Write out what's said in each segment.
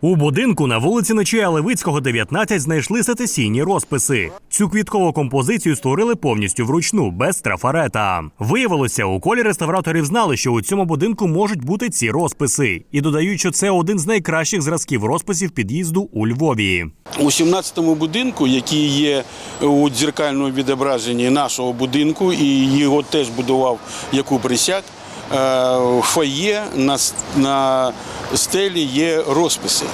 У будинку на вулиці Нечуя Левицького, 19, знайшли сецесійні розписи. Цю квіткову композицію створили повністю вручну, без трафарета. Виявилося, у колі реставраторів знали, що у цьому будинку можуть бути ці розписи, і додають, що це один з найкращих зразків розписів під'їзду у Львові. У 17-му будинку, який є у дзеркальному відображенні нашого будинку, і його теж будував Якуб Рисяк, е, в фоє на, на стелі є розписи.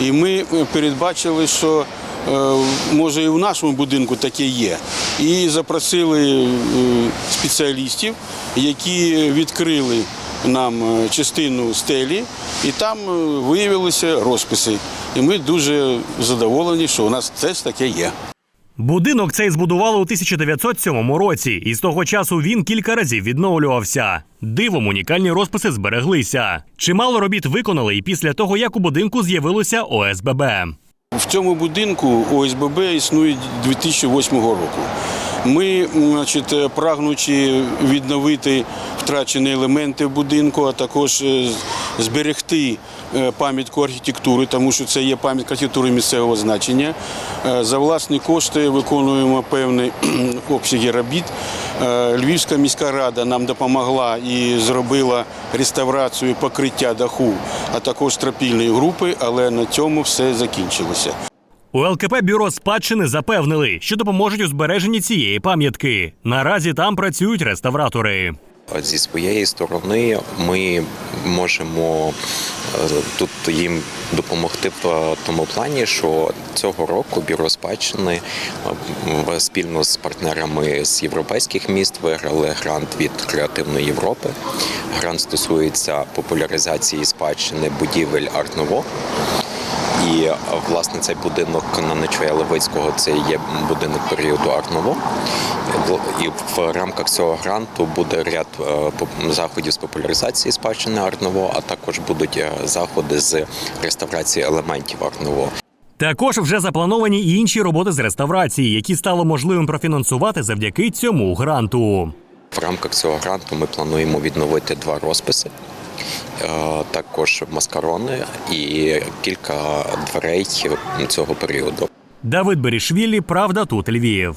І ми е, передбачили, що е, може і в нашому будинку таке є. І запросили е, спеціалістів, які відкрили нам е, частину стелі, і там е, виявилися розписи. І ми дуже задоволені, що у нас теж таке є. Будинок цей збудували у 1907 році, і з того часу він кілька разів відновлювався. Дивом унікальні розписи збереглися. Чимало робіт виконали і після того, як у будинку з'явилося ОСББ. В цьому будинку ОСББ існує 2008 року. Ми, значить, е, прагнучи відновити втрачені елементи в будинку, а також е, зберегти е, пам'ятку архітектури, тому що це є пам'ятка архітектури місцевого значення. За власні кошти виконуємо певні обсяги робіт. Львівська міська рада нам допомогла і зробила реставрацію покриття даху, а також стропільної групи, але на цьому все закінчилося. У ЛКП бюро спадщини запевнили, що допоможуть у збереженні цієї пам'ятки. Наразі там працюють реставратори. Зі своєї сторони ми можемо е, тут їм допомогти в тому плані, що цього року бюро спадщини е, спільно з партнерами з європейських міст виграли грант від Креативної Європи. Грант стосується популяризації спадщини будівель Арт-Ново. І власне цей будинок на Нечуя Левицького це є будинок періоду Арт-Ново. І в рамках цього гранту буде ряд е, заходів з популяризації спадщини Арт-Ново, а також будуть е, заходи з реставрації елементів Арт-Ново. Також вже заплановані і інші роботи з реставрації, які стало можливим профінансувати завдяки цьому гранту. В рамках цього гранту ми плануємо відновити два розписи, також маскарони і кілька дверей цього періоду. Давид Берішвілі, правда, тут Львів.